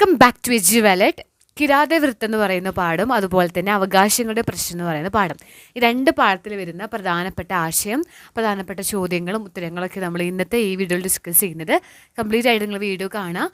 Welcome back to A G wallet കിരാതവൃത്തം എന്ന് പറയുന്ന പാഠം അതുപോലെ തന്നെ അവകാശങ്ങളുടെ പ്രശ്നം എന്ന് പറയുന്ന പാഠം ഈ രണ്ട് പാഠത്തിൽ വരുന്ന പ്രധാനപ്പെട്ട ആശയം പ്രധാനപ്പെട്ട ചോദ്യങ്ങളും ഉത്തരങ്ങളൊക്കെ നമ്മൾ ഇന്നത്തെ ഈ വീഡിയോയിൽ ഡിസ്കസ് ചെയ്യുന്നത്. കംപ്ലീറ്റ് ആയിട്ട് നിങ്ങൾ വീഡിയോ കാണാം.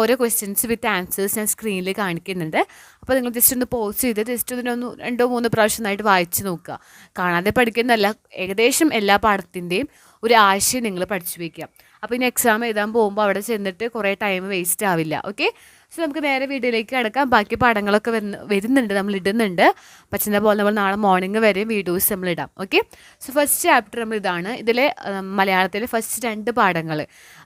ഓരോ ക്വസ്റ്റ്യൻസ് വിത്ത് ആൻസേഴ്സ് ഞാൻ സ്ക്രീനിൽ കാണിക്കുന്നുണ്ട്. അപ്പോൾ നിങ്ങൾ ജസ്റ്റ് ഒന്ന് പോസ് ചെയ്ത് ജസ്റ്റ് ഇതിനൊന്ന് രണ്ടോ മൂന്നോ പ്രാവശ്യം നന്നായിട്ട് വായിച്ച് നോക്കുക. കാണാതെ പഠിക്കുന്നതല്ല ഏകദേശം എല്ലാ പാഠത്തിന്റെയും ഒരു ആശയം നിങ്ങൾ പഠിച്ചു വയ്ക്കുക അപ്പോൾ ഇനി എക്സാം എഴുതാൻ പോകുമ്പോൾ അവിടെ ചെന്നിട്ട് കുറേ ടൈം വേസ്റ്റ് ആവില്ല. ഓക്കെ സോ നമുക്ക് നേരെ വീഡിയോയിലേക്ക് കിടക്കാം. ബാക്കി പടങ്ങളൊക്കെ വരുന്ന വരുന്നുണ്ട്. നമ്മൾ ഇടുന്നുണ്ട്. പറ്റുന്ന പോലെ നമ്മൾ നാളെ മോർണിംഗ് വരെ വീഡിയോസ് നമ്മൾ ഇടാം. ഓക്കെ സോ ഫസ്റ്റ് ചാപ്റ്റർ നമ്മൾ ഇതാണ്. ഇതിലെ മലയാളത്തിലെ ഫസ്റ്റ് രണ്ട് പാഠങ്ങൾ.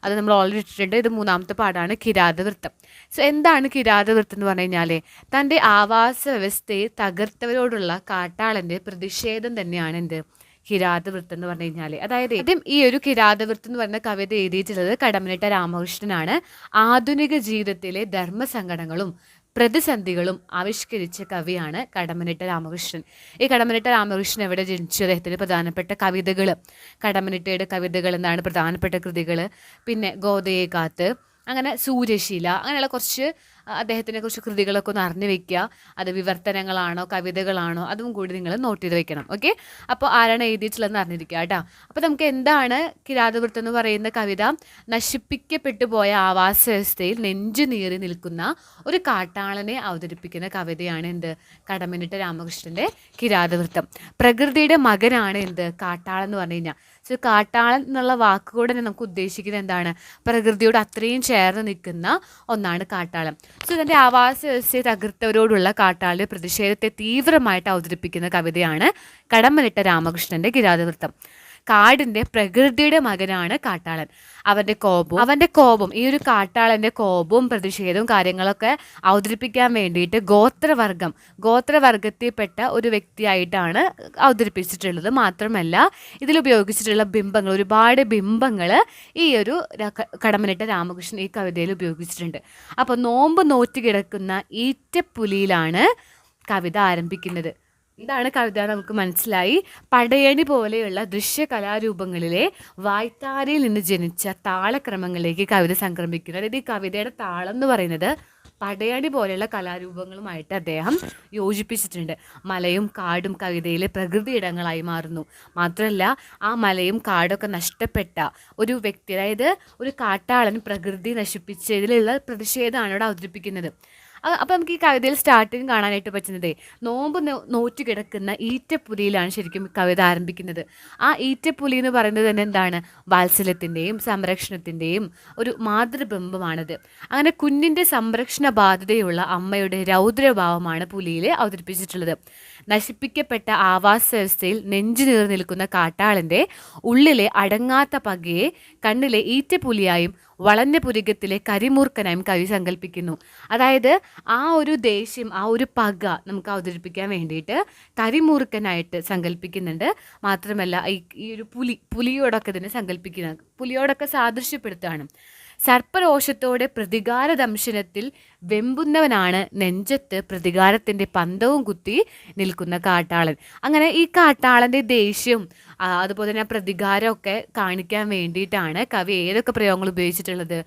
അത് നമ്മൾ ഓൾറെഡി ഇട്ടിട്ടുണ്ട്. ഇത് മൂന്നാമത്തെ പാഠമാണ് കിരാതവൃത്തം. സോ എന്താണ് കിരാതവൃത്തം എന്ന് പറഞ്ഞു കഴിഞ്ഞാൽ തന്റെ ആവാസ വ്യവസ്ഥയെ തകർത്തവരോടുള്ള കാട്ടാളന്റെ പ്രതിഷേധം തന്നെയാണ് എന്ത്? കിരാതവൃത്തം എന്ന് പറഞ്ഞു കഴിഞ്ഞാൽ അതായത് ആദ്യം ഈ ഒരു കിരാതവൃത്തം എന്ന് പറയുന്ന കവിത എഴുതിയിട്ടുള്ളത് കടമനിട്ട രാമകൃഷ്ണനാണ്. ആധുനിക ജീവിതത്തിലെ ധർമ്മസങ്കടങ്ങളും പ്രതിസന്ധികളും ആവിഷ്കരിച്ച കവിയാണ് കടമനിട്ട രാമകൃഷ്ണൻ. ഈ കടമനിട്ട രാമകൃഷ്ണൻ എവിടെ ജനിച്ചു? അദ്ദേഹത്തിന് പ്രധാനപ്പെട്ട കവിതകൾ കടമനിട്ടയുടെ കവിതകൾ എന്നാണ് പ്രധാനപ്പെട്ട കൃതികൾ പിന്നെ ഗോതയെ കാത്ത്. അങ്ങനെ സൂര്യശീല അങ്ങനെയുള്ള കുറച്ച് അദ്ദേഹത്തിനെ കുറിച്ച് കൃതികളൊക്കെ ഒന്ന് അറിഞ്ഞു വെക്കുക. അത് വിവർത്തനങ്ങളാണോ കവിതകളാണോ അതും കൂടി നിങ്ങൾ നോട്ട് ചെയ്ത് വെക്കണം. ഓക്കെ അപ്പോൾ ആരാണ് എഴുതിയിട്ടുള്ളതെന്ന് അറിഞ്ഞിരിക്കുക കേട്ടോ. അപ്പോൾ നമുക്ക് എന്താണ് കിരാതവൃത്തം എന്ന് പറയുന്ന കവിത? നശിപ്പിക്കപ്പെട്ടു പോയ ആവാസ വ്യവസ്ഥയിൽ നെഞ്ചു നീറി നിൽക്കുന്ന ഒരു കാട്ടാളനെ അവതരിപ്പിക്കുന്ന കവിതയാണ് എന്ത്? കടമനിട്ട രാമകൃഷ്ണന്റെ കിരാതവൃത്തം. പ്രകൃതിയുടെ മകനാണ് എന്ത്? കാട്ടാളെന്ന് പറഞ്ഞു കഴിഞ്ഞാൽ സോ കാട്ടാളൻ എന്നുള്ള വാക്കുകൂടെ തന്നെ നമുക്ക് ഉദ്ദേശിക്കുന്നത് എന്താണ്? പ്രകൃതിയോട് അത്രയും ചേർന്ന് നിൽക്കുന്ന ഒന്നാണ് കാട്ടാളം സോ ഇതിന്റെ ആവാസ വ്യവസ്ഥയെ തകർത്തവരോടുള്ള കാട്ടാളിന്റെ പ്രതിഷേധത്തെ തീവ്രമായിട്ട് അവതരിപ്പിക്കുന്ന കവിതയാണ് കടമ്മനിട്ട രാമകൃഷ്ണന്റെ കിരാതവൃത്തം. കാടിന്റെ പ്രകൃതിയുടെ മകനാണ് കാട്ടാളൻ. അവന്റെ കോപം അവന്റെ കോപം ഈ ഒരു കാട്ടാളന്റെ കോപവും പ്രതിഷേധവും കാര്യങ്ങളൊക്കെ അവതരിപ്പിക്കാൻ വേണ്ടിയിട്ട് ഗോത്രവർഗം ഗോത്രവർഗത്തിൽപ്പെട്ട ഒരു വ്യക്തിയായിട്ടാണ് അവതരിപ്പിച്ചിട്ടുള്ളത്. മാത്രമല്ല ഇതിൽ ഉപയോഗിച്ചിട്ടുള്ള ബിംബങ്ങൾ ഒരുപാട് ബിംബങ്ങൾ ഈ ഒരു കടമനിട്ട രാമകൃഷ്ണൻ ഈ കവിതയിൽ ഉപയോഗിച്ചിട്ടുണ്ട്. അപ്പോൾ നോമ്പ് നോറ്റ് കിടക്കുന്ന ഈറ്റപ്പുലിയിലാണ് കവിത ആരംഭിക്കുന്നത്. എന്താണ് കവിത നമുക്ക് മനസ്സിലായി. പടയണി പോലെയുള്ള ദൃശ്യ കലാരൂപങ്ങളിലെ വായ്ത്താരയിൽ നിന്ന് ജനിച്ച താളക്രമങ്ങളിലേക്ക് കവിത സംക്രമിക്കുന്നു അതായത് ഈ കവിതയുടെ താളം എന്ന് പറയുന്നത് പടയണി പോലെയുള്ള കലാരൂപങ്ങളുമായിട്ട് അദ്ദേഹം യോജിപ്പിച്ചിട്ടുണ്ട്. മലയും കാടും കവിതയിലെ പ്രകൃതി ഇടങ്ങളായി മാറുന്നു. മാത്രമല്ല ആ മലയും കാടൊക്കെ നഷ്ടപ്പെട്ട ഒരു വ്യക്തി അതായത് ഒരു കാട്ടാളൻ പ്രകൃതി നശിപ്പിച്ചതിലുള്ള പ്രതിഷേധമാണ് ഇവിടെ അവതരിപ്പിക്കുന്നത്. അപ്പോൾ നമുക്ക് ഈ കവിതയിൽ സ്റ്റാർട്ടിങ് കാണാനായിട്ട് പറ്റുന്നത് നോമ്പ് നോറ്റ് കിടക്കുന്ന ഈറ്റപ്പുലിയിലാണ് ശരിക്കും കവിത ആരംഭിക്കുന്നത്. ആ ഈറ്റപ്പുലി എന്ന് പറയുന്നത് തന്നെ എന്താണ്? വാത്സല്യത്തിന്റെയും സംരക്ഷണത്തിന്റെയും ഒരു മാതൃബിംബമാണത്. അങ്ങനെ കുഞ്ഞിന്റെ സംരക്ഷണ ബാധ്യതയുള്ള അമ്മയുടെ രൗദ്രഭാവമാണ് പുലിയിൽ അവതരിപ്പിച്ചിട്ടുള്ളത്. നശിപ്പിക്കപ്പെട്ട ആവാസ വ്യവസ്ഥയിൽ നെഞ്ചു നീർ നിൽക്കുന്ന കാട്ടാളന്റെ ഉള്ളിലെ അടങ്ങാത്ത പകയെ കണ്ണിലെ ഈറ്റപ്പുലിയായും വളഞ്ഞ പുരികത്തിലെ കരിമൂർക്കനായും കവി സങ്കല്പിക്കുന്നു. അതായത് ആ ഒരു ദേഷ്യം ആ ഒരു പക നമുക്ക് അവതരിപ്പിക്കാൻ വേണ്ടിയിട്ട് കരിമൂർക്കനായിട്ട് സങ്കല്പിക്കുന്നുണ്ട്. മാത്രമല്ല ഈ ഒരു പുലി പുലിയോടൊക്കെ തന്നെ സങ്കല്പിക്കുന്ന പുലിയോടൊക്കെ സാദൃശ്യപ്പെടുത്തുകയാണ്. സർപ്പരോഷത്തോടെ പ്രതികാര ദംശനത്തിൽ വെമ്പുന്നവനാണ് നെഞ്ചത്ത് പ്രതികാരത്തിന്റെ പന്തവും കുത്തി നിൽക്കുന്ന കാട്ടാളൻ. അങ്ങനെ ഈ കാട്ടാളന്റെ ദേഷ്യം അതുപോലെ തന്നെ പ്രതികാരമൊക്കെ കാണിക്കാൻ വേണ്ടിയിട്ടാണ് കവി ഏതൊക്കെ പ്രയോഗങ്ങൾ ഉപയോഗിച്ചിട്ടുള്ളത്?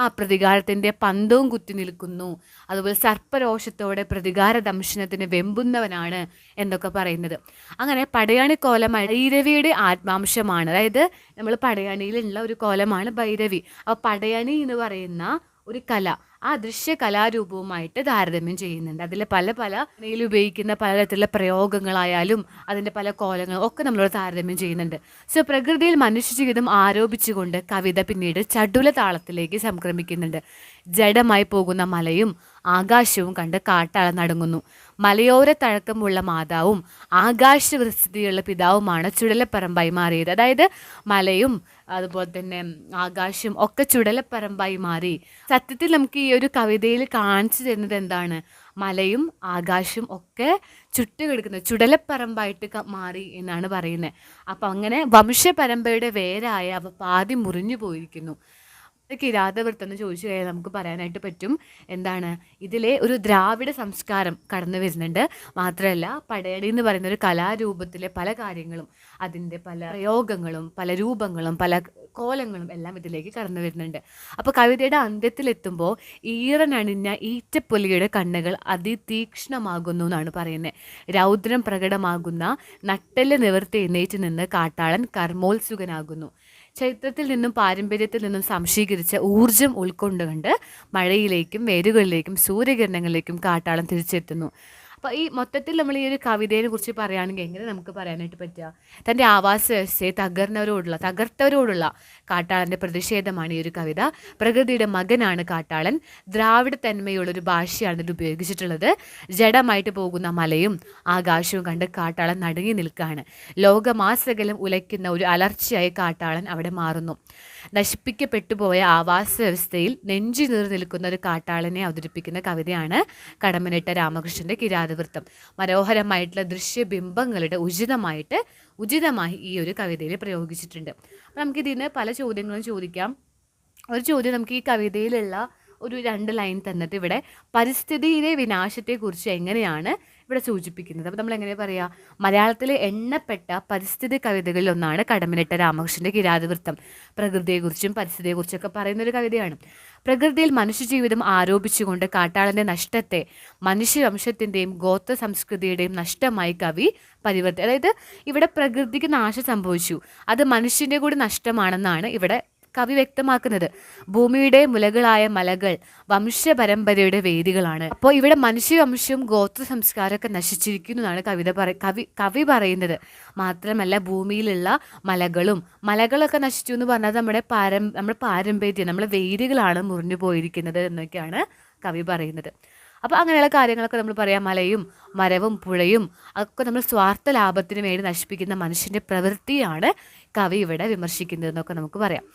ആ പ്രതികാരത്തിന്റെ പന്തവും കുത്തി നിൽക്കുന്നു. അതുപോലെ സർപ്പരോഷത്തോടെ പ്രതികാര ദംശനത്തിന് വെമ്പുന്നവനാണ് എന്നൊക്കെ പറയുന്നത്. അങ്ങനെ പടയാണി കോലം ഭൈരവിയുടെ ആത്മാംശമാണ്. അതായത് നമ്മൾ പടയാണിയിലുള്ള ഒരു കോലമാണ് ഭൈരവി. അപ്പോൾ പടയാണി എന്ന് പറയുന്ന ഒരു കല. ആ ദൃശ്യ കലാരൂപവുമായിട്ട് താരതമ്യം ചെയ്യുന്നുണ്ട്. അതിൽ പല പല നെയിൽ ഉപയോഗിക്കുന്ന പലതരത്തിലുള്ള പ്രയോഗങ്ങളായാലും അതിന്റെ പല കോലങ്ങളും ഒക്കെ നമ്മളോട് താരതമ്യം ചെയ്യുന്നുണ്ട്. സോ പ്രകൃതിയിൽ മനുഷ്യജീവിതം ആരോപിച്ചുകൊണ്ട് കവിത പിന്നീട് ചടുല താളത്തിലേക്ക് സംക്രമിക്കുന്നുണ്ട്. ജഡമായി പോകുന്ന മലയും ആകാശവും കണ്ട് കാട്ടാള നടങ്ങുന്നു. മലയോര തഴക്കമുള്ള മാതാവും ആകാശവൃത്തിയുള്ള പിതാവുമാണ് ചുടലപ്പറമ്പായി മാറിയത്. അതായത് മലയും അതുപോലെ തന്നെ ആകാശം ഒക്കെ ചുടലപ്പറമ്പായി മാറി. സത്യത്തിൽ നമുക്ക് ഈ ഒരു കവിതയിൽ കാണിച്ചു തരുന്നത് എന്താണ്? മലയും ആകാശവും ഒക്കെ ചുട്ടുകിടക്കുന്നത് ചുടലപ്പറമ്പായിട്ട് മാറി എന്നാണ് പറയുന്നത്. അപ്പം അങ്ങനെ വംശപരമ്പയുടെ വേരായ അവ പാതി മുറിഞ്ഞു പോയിരിക്കുന്നു. കിരാതവൃത്തം എന്ന് ചോദിച്ചു കഴിഞ്ഞാൽ നമുക്ക് പറയാനായിട്ട് പറ്റും. എന്താണ്? ഇതിലെ ഒരു ദ്രാവിഡ സംസ്കാരം കടന്നു വരുന്നുണ്ട്. മാത്രമല്ല പടയണി എന്ന് പറയുന്ന ഒരു കലാരൂപത്തിലെ പല കാര്യങ്ങളും അതിന്റെ പല പ്രയോഗങ്ങളും പല രൂപങ്ങളും പല കോലങ്ങളും എല്ലാം ഇതിലേക്ക് കടന്നു വരുന്നുണ്ട്. അപ്പോൾ കവിതയുടെ അന്ത്യത്തിലെത്തുമ്പോൾ ഈറനണിഞ്ഞ ഈറ്റപ്പൊലിയുടെ കണ്ണുകൾ അതിതീക്ഷ്ണമാകുന്നു എന്നാണ് പറയുന്നത്. രൗദ്രം പ്രകടമാകുന്ന നട്ടെല്ല് നിവർത്തി എഴുന്നേറ്റ് നിന്ന് കാട്ടാളൻ കർമ്മോത്സുകനാകുന്നു. ചരിത്രത്തിൽ നിന്നും പാരമ്പര്യത്തിൽ നിന്നും സംശീകരിച്ച ഊർജം ഉൾക്കൊണ്ടുകൊണ്ട് മഴയിലേക്കും വേരുകളിലേക്കും സൂര്യകിരണങ്ങളിലേക്കും കാട്ടാളം തിരിച്ചെത്തുന്നു. അപ്പോൾ ഈ മൊത്തത്തിൽ നമ്മൾ ഈ ഒരു കവിതയെ കുറിച്ച് പറയുകയാണെങ്കിൽ എങ്ങനെ നമുക്ക് പറയാനായിട്ട് പറ്റുക? തന്റെ ആവാസ വ്യവസ്ഥയെ തകർന്നവരോടുള്ള തകർത്തവരോടുള്ള കാട്ടാളന്റെ പ്രതിഷേധമാണ് ഈ ഒരു കവിത. പ്രകൃതിയുടെ മകനാണ് കാട്ടാളൻ. ദ്രാവിഡ തന്മയുള്ളൊരു ഭാഷയാണ് ഇത് ഉപയോഗിച്ചിട്ടുള്ളത്. ജഡമായിട്ട് പോകുന്ന മലയും ആകാശവും കണ്ട് കാട്ടാളൻ നടുങ്ങി നിൽക്കുകയാണ്. ലോകമാസകലം ഉലയ്ക്കുന്ന ഒരു അലർച്ചയായി കാട്ടാളൻ അവിടെ മാറുന്നു. നശിപ്പിക്കപ്പെട്ടുപോയ ആവാസ വ്യവസ്ഥയിൽ നെഞ്ചു നീർ നിൽക്കുന്ന ഒരു കാട്ടാളനെ അവതരിപ്പിക്കുന്ന കവിതയാണ് കടമനിട്ട രാമകൃഷ്ണന്റെ കിരാതവൃത്തം. മനോഹരമായിട്ടുള്ള ദൃശ്യബിംബങ്ങളുടെ ഉചിതമായിട്ട് ഉചിതമായി ഈ ഒരു കവിതയിൽ പ്രയോഗിച്ചിട്ടുണ്ട്. അപ്പം നമുക്കിതിന് പല ചോദ്യങ്ങളും ചോദിക്കാം. ഒരു ചോദ്യം നമുക്ക് ഈ കവിതയിലുള്ള ഒരു രണ്ട് ലൈൻ തന്നിട്ട് ഇവിടെ പരിസ്ഥിതിയിലെ വിനാശത്തെക്കുറിച്ച് എങ്ങനെയാണ് ഇവിടെ സൂചിപ്പിക്കുന്നത്? അപ്പോൾ നമ്മൾ എങ്ങനെ പറയുക മലയാളത്തിലെ എണ്ണപ്പെട്ട പരിസ്ഥിതി കവിതകളിൽ ഒന്നാണ് കടമനിട്ട രാമകൃഷ്ണന്റെ കിരാതവൃത്തം. പ്രകൃതിയെക്കുറിച്ചും പരിസ്ഥിതിയെക്കുറിച്ചൊക്കെ പറയുന്ന ഒരു കവിതയാണ്. പ്രകൃതിയിൽ മനുഷ്യജീവിതം ആരോപിച്ചുകൊണ്ട് കാട്ടാളന്റെ നഷ്ടത്തെ മനുഷ്യവംശത്തിന്റെയും ഗോത്ര സംസ്കൃതിയുടെയും നഷ്ടമായി കവി പരിവർത്തി അതായത് ഇവിടെ പ്രകൃതിക്ക് നാശം സംഭവിച്ചു. അത് മനുഷ്യന്റെ കൂടി നഷ്ടമാണെന്നാണ് ഇവിടെ കവി വ്യക്തമാക്കുന്നത്. ഭൂമിയുടെ മുലകളായ മലകൾ വംശപരമ്പരയുടെ വേദികളാണ്. അപ്പോൾ ഇവിടെ മനുഷ്യവംശവും ഗോത്ര സംസ്കാരമൊക്കെ നശിച്ചിരിക്കുന്നു എന്നാണ് കവിത പറ കവി കവി പറയുന്നത്. മാത്രമല്ല ഭൂമിയിലുള്ള മലകളും മലകളൊക്കെ നശിച്ചു എന്ന് പറഞ്ഞാൽ നമ്മുടെ പാരം നമ്മുടെ പാരമ്പര്യം നമ്മുടെ വേദികളാണ് മുറിഞ്ഞു പോയിരിക്കുന്നത് എന്നൊക്കെയാണ് കവി പറയുന്നത്. അപ്പോൾ അങ്ങനെയുള്ള കാര്യങ്ങളൊക്കെ നമ്മൾ പറയാം മലയും മരവും പുഴയും ഒക്കെ നമ്മൾ സ്വാർത്ഥ ലാഭത്തിന് വേണ്ടി നശിപ്പിക്കുന്ന മനുഷ്യന്റെ പ്രവൃത്തിയാണ് കവി ഇവിടെ വിമർശിക്കുന്നതെന്നൊക്കെ നമുക്ക് പറയാം.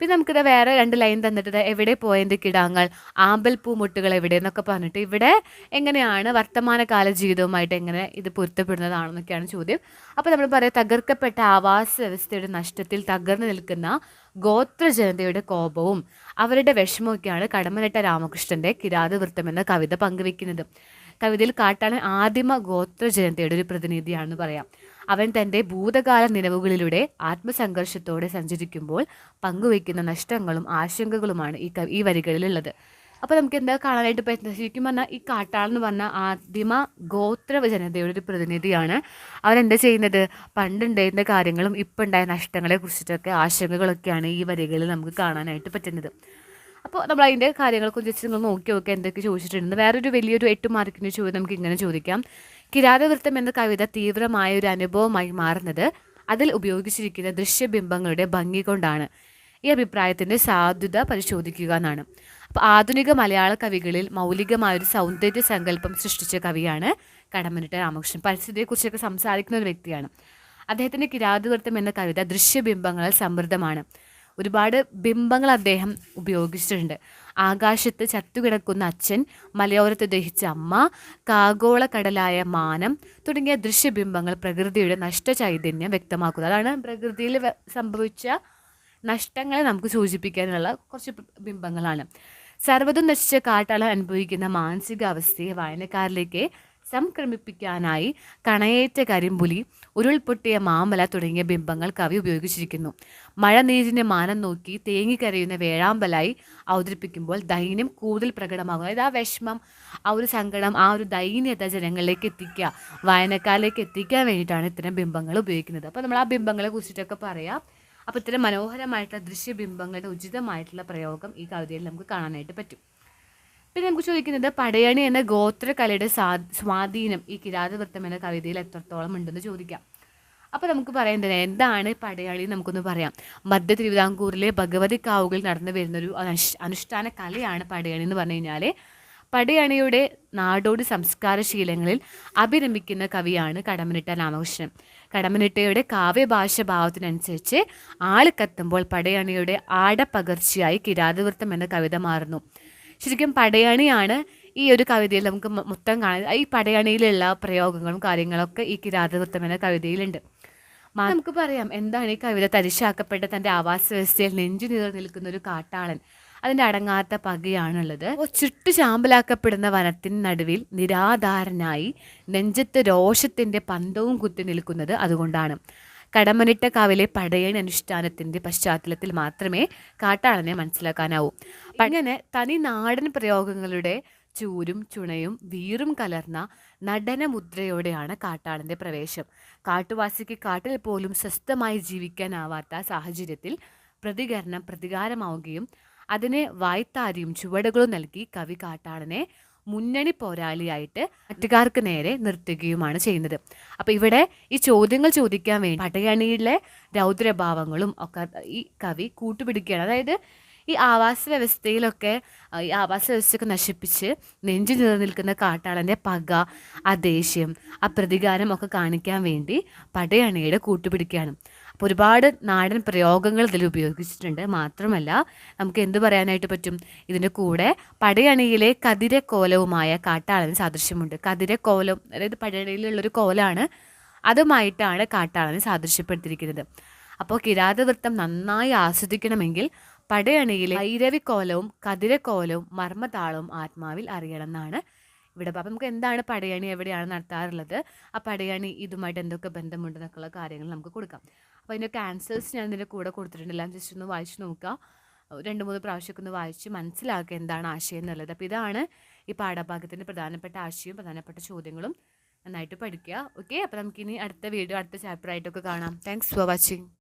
പിന്നെ നമുക്കിത് വേറെ രണ്ട് ലൈൻ തന്നിട്ട് എവിടെ പോയതിന്റെ കിടാങ്ങൾ? ആമ്പൽ പൂമുട്ടുകൾ എവിടെ എന്നൊക്കെ പറഞ്ഞിട്ട് ഇവിടെ എങ്ങനെയാണ് വർത്തമാനകാല ജീവിതവുമായിട്ട് എങ്ങനെ ഇത് പൊരുത്തപ്പെടുന്നതാണെന്നൊക്കെയാണ് ചോദ്യം. അപ്പോൾ നമ്മൾ പറയാം തകർക്കപ്പെട്ട ആവാസ വ്യവസ്ഥയുടെ നഷ്ടത്തിൽ തകർന്നു നിൽക്കുന്ന ഗോത്ര ജനതയുടെ കോപവും അവരുടെ വിഷമമൊക്കെയാണ് കടമനിട്ട രാമകൃഷ്ണന്റെ കിരാതവൃത്തം എന്ന കവിത പങ്കുവെക്കുന്നത്. കവിതയിൽ കാട്ടാണ് ആദിമ ഗോത്ര ജനതയുടെ ഒരു പ്രതിനിധിയാണെന്ന് പറയാം. അവൻ തന്റെ ഭൂതകാല നിലവുകളിലൂടെ ആത്മസംഘർഷത്തോടെ സഞ്ചരിക്കുമ്പോൾ പങ്കുവയ്ക്കുന്ന നഷ്ടങ്ങളും ആശങ്കകളുമാണ് ഈ ഈ വരികളിലുള്ളത്. അപ്പോൾ നമുക്ക് എന്താ കാണാനായിട്ട് പറ്റുന്നത്? ശരിക്കും പറഞ്ഞാൽ ഈ കാട്ടാളെന്ന് പറഞ്ഞ ആദിമ ഗോത്ര ജനതയുടെ ഒരു പ്രതിനിധിയാണ്. അവരെന്താ ചെയ്യുന്നത്? പണ്ടുണ്ടായിരുന്ന കാര്യങ്ങളും ഇപ്പം ഉണ്ടായ നഷ്ടങ്ങളെ കുറിച്ചിട്ടൊക്കെ ആശങ്കകളൊക്കെയാണ് ഈ വരികളിൽ നമുക്ക് കാണാനായിട്ട് പറ്റുന്നത്. അപ്പോൾ നമ്മൾ അതിന്റെ കാര്യങ്ങൾ ജസ്റ്റ് നിങ്ങൾ നോക്കി നോക്കുക എന്തൊക്കെ ചോദിച്ചിട്ടുണ്ട്. വേറൊരു വലിയൊരു എട്ട് മാർക്കിന്റെ ചോദ്യം നമുക്ക് ഇങ്ങനെ ചോദിക്കാം. കിരാതവൃത്തം എന്ന കവിത തീവ്രമായ ഒരു അനുഭവമായി മാറുന്നത് അതിൽ ഉപയോഗിച്ചിരിക്കുന്ന ദൃശ്യബിംബങ്ങളുടെ ഭംഗി കൊണ്ടാണ്. ഈ അഭിപ്രായത്തിന്റെ സാധുത പരിശോധിക്കുക എന്നാണ്. അപ്പോൾ ആധുനിക മലയാള കവികളിൽ മൗലികമായൊരു സൗന്ദര്യ സങ്കല്പം സൃഷ്ടിച്ച കവിയാണ് കടമനിട്ട രാമകൃഷ്ണൻ. പരിസ്ഥിതിയെക്കുറിച്ചൊക്കെ സംസാരിക്കുന്ന ഒരു വ്യക്തിയാണ്. അദ്ദേഹത്തിന്റെ കിരാതവൃത്തം എന്ന കവിത ദൃശ്യബിംബങ്ങളാൽ സമൃദ്ധമാണ്. ഒരുപാട് ബിംബങ്ങൾ അദ്ദേഹം ഉപയോഗിച്ചിട്ടുണ്ട്. ആകാശത്ത് ചത്തുകിടക്കുന്ന അച്ഛൻ മലയോരത്ത് ദഹിച്ച അമ്മ കാഗോള കടലായ മാനം തുടങ്ങിയ ദൃശ്യബിംബങ്ങൾ പ്രകൃതിയുടെ നഷ്ട ചൈതന്യം വ്യക്തമാക്കുന്നത് അതാണ് പ്രകൃതിയിൽ സംഭവിച്ച നഷ്ടങ്ങളെ നമുക്ക് സൂചിപ്പിക്കാനുള്ള കുറച്ച് ബിംബങ്ങളാണ്. സർവതും നശിച്ച കാട്ടാളം അനുഭവിക്കുന്ന മാനസികാവസ്ഥയെ വായനക്കാരിലേക്ക് സംക്രമിപ്പിക്കാനായി കണയേറ്റ കരിമ്പുലി ഉരുൾപൊട്ടിയ മാമല തുടങ്ങിയ ബിംബങ്ങൾ കവി ഉപയോഗിച്ചിരിക്കുന്നു. മഴ മഴനീരിന്റെ മാനം നോക്കി തേങ്ങിക്കരയുന്ന വേഴാമ്പലായി അവതരിപ്പിക്കുമ്പോൾ ദൈന്യം കൂടുതൽ പ്രകടമാകും അതായത് ആ വിഷമം ആ ഒരു സങ്കടം ആ ഒരു ദൈന്യത ജനങ്ങളിലേക്ക് എത്തിക്കുക വായനക്കാരിലേക്ക് എത്തിക്കാൻ വേണ്ടിയിട്ടാണ് ഇത്തരം ബിംബങ്ങൾ ഉപയോഗിക്കുന്നത്. അപ്പോൾ നമ്മൾ ആ ബിംബങ്ങളെ കുറിച്ചിട്ടൊക്കെ പറയാം. അപ്പോൾ ഇത്തരം മനോഹരമായിട്ടുള്ള ദൃശ്യബിംബങ്ങളുടെ ഉചിതമായിട്ടുള്ള പ്രയോഗം ഈ കവിതയിൽ നമുക്ക് കാണാനായിട്ട് പറ്റും. പിന്നെ നമുക്ക് ചോദിക്കുന്നത് പടയണി എന്ന ഗോത്രകലയുടെ സ്വാ സ്വാധീനം ഈ കിരാതവൃത്തം എന്ന കവിതയിൽ എത്രത്തോളം ഉണ്ടെന്ന് ചോദിക്കാം. അപ്പോൾ നമുക്ക് പറയുന്നത് എന്താണ് പടയണി നമുക്കൊന്ന് പറയാം. മധ്യ തിരുവിതാംകൂറിലെ ഭഗവതി കാവുകൾ നടന്നു വരുന്നൊരു അനുഷ്ഠാന കലയാണ് പടയണി എന്ന് പറഞ്ഞു കഴിഞ്ഞാൽ പടയണിയുടെ നാടോടി സംസ്കാര ശീലങ്ങളിൽ അഭിരമിക്കുന്ന കവിയാണ് കടമനിട്ട രാമകൃഷ്ണൻ. കടമനിട്ടയുടെ കാവ്യഭാഷ ഭാവത്തിനനുസരിച്ച് ആൾ കത്തുമ്പോൾ പടയണിയുടെ ആടപ്പകർച്ചയായി കിരാതവൃത്തം എന്ന കവിത മാറുന്നു. ശരിക്കും പടയണിയാണ് ഈ ഒരു കവിതയിൽ നമുക്ക് മൊത്തം കാണാൻ ഈ പടയണിയിലുള്ള പ്രയോഗങ്ങളും കാര്യങ്ങളൊക്കെ ഈ കിരാതവൃത്തം എന്ന കവിതയിലുണ്ട് നമുക്ക് പറയാം എന്താണ് ഈ കവിത തരിശാക്കപ്പെട്ട തന്റെ ആവാസ വ്യവസ്ഥയിൽ നെഞ്ചു നിറ നിൽക്കുന്ന ഒരു കാട്ടാളൻ. അതിന്റെ അടങ്ങാത്ത പകയാണുള്ളത്. ചുട്ടു ചാമ്പലാക്കപ്പെടുന്ന വനത്തിന് നടുവിൽ നിരാധാരനായി നെഞ്ചത്ത് രോഷത്തിന്റെ പന്തവും കുത്തി നിൽക്കുന്നത് അതുകൊണ്ടാണ്. കടമനിട്ട കാവിലെ പടയണി അനുഷ്ഠാനത്തിന്റെ പശ്ചാത്തലത്തിൽ മാത്രമേ കാട്ടാളനെ മനസ്സിലാക്കാനാവൂ. അങ്ങനെ തനി നാടൻ പ്രയോഗങ്ങളുടെ ചൂരും ചുണയും വീറും കലർന്ന നടനമുദ്രയോടെയാണ് കാട്ടാളന്റെ പ്രവേശം. കാട്ടുവാസിക്ക് കാട്ടിൽ പോലും സ്വസ്ഥമായി ജീവിക്കാനാവാത്ത സാഹചര്യത്തിൽ പ്രതികരണം പ്രതികാരമാവുകയും അതിനെ വായ്ത്താരിയും ചുവടുകളും നൽകി കവി കാട്ടാളനെ മുന്നണി പോരാളിയായിട്ട് മറ്റുകാർക്ക് നേരെ നിർത്തുകയുമാണ് ചെയ്യുന്നത്. അപ്പോൾ ഇവിടെ ഈ ചോദ്യങ്ങൾ ചോദിക്കാൻ വേണ്ടി പടയണിയിലെ രൗദ്രഭാവങ്ങളും ഒക്കെ ഈ കവി കൂട്ടുപിടിക്കുകയാണ്. അതായത് ഈ ആവാസ വ്യവസ്ഥയിലൊക്കെ ഈ ആവാസ വ്യവസ്ഥയൊക്കെ നശിപ്പിച്ച് നെഞ്ചു നിലനിൽക്കുന്ന കാട്ടാളന്റെ പക ആ ദേഷ്യം ആ പ്രതികാരം ഒക്കെ കാണിക്കാൻ വേണ്ടി പടയണിയുടെ കൂട്ടുപിടിക്കുകയാണ്. അപ്പോൾ ഒരുപാട് നാടൻ പ്രയോഗങ്ങൾ ഇതിൽ ഉപയോഗിച്ചിട്ടുണ്ട്. മാത്രമല്ല നമുക്ക് എന്ത് പറയാനായിട്ട് പറ്റും? ഇതിന്റെ കൂടെ പടയണിയിലെ കതിരക്കോലവുമായ കാട്ടാളന് സാദൃശ്യമുണ്ട്. കതിരക്കോലം അതായത് പടയണിയിലുള്ളൊരു കോലാണ്. അതുമായിട്ടാണ് കാട്ടാളനെ സാദൃശ്യപ്പെടുത്തിയിരിക്കുന്നത്. അപ്പോൾ കിരാതവൃത്തം നന്നായി ആസ്വദിക്കണമെങ്കിൽ പടയണിയിലെ ഭൈരവിക്കോലവും കതിരക്കോലവും മർമ്മതാളവും ആത്മാവിൽ അറിയണം എന്നാണ് ഇവിടെ അപ്പം നമുക്ക് എന്താണ് പടയണി എവിടെയാണ് നടത്താറുള്ളത്? ആ പടയണി ഇതുമായിട്ട് എന്തൊക്കെ ബന്ധമുണ്ടെന്നൊക്കെയുള്ള കാര്യങ്ങൾ നമുക്ക് കൊടുക്കാം. അപ്പോൾ അതിന്റെ ആൻസേഴ്സ് ഞാൻ ഇതിന്റെ കൂടെ കൊടുത്തിട്ടുണ്ട് എല്ലാം ജസ്റ്റ് ഒന്ന് വായിച്ച് നോക്കുക രണ്ട് മൂന്ന് പ്രാവശ്യമൊക്കെ ഒന്ന് വായിച്ച് മനസ്സിലാക്കുക എന്താണ് ആശയം എന്നുള്ളത്. അപ്പോൾ ഇതാണ് ഈ പാഠഭാഗത്തിന്റെ പ്രധാനപ്പെട്ട ആശയവും പ്രധാനപ്പെട്ട ചോദ്യങ്ങളും. നന്നായിട്ട് പഠിക്കുക. ഓക്കെ അപ്പോൾ നമുക്കിനി അടുത്ത വീഡിയോ അടുത്ത ചാപ്റ്റർ ആയിട്ടൊക്കെ കാണാം. Thanks for watching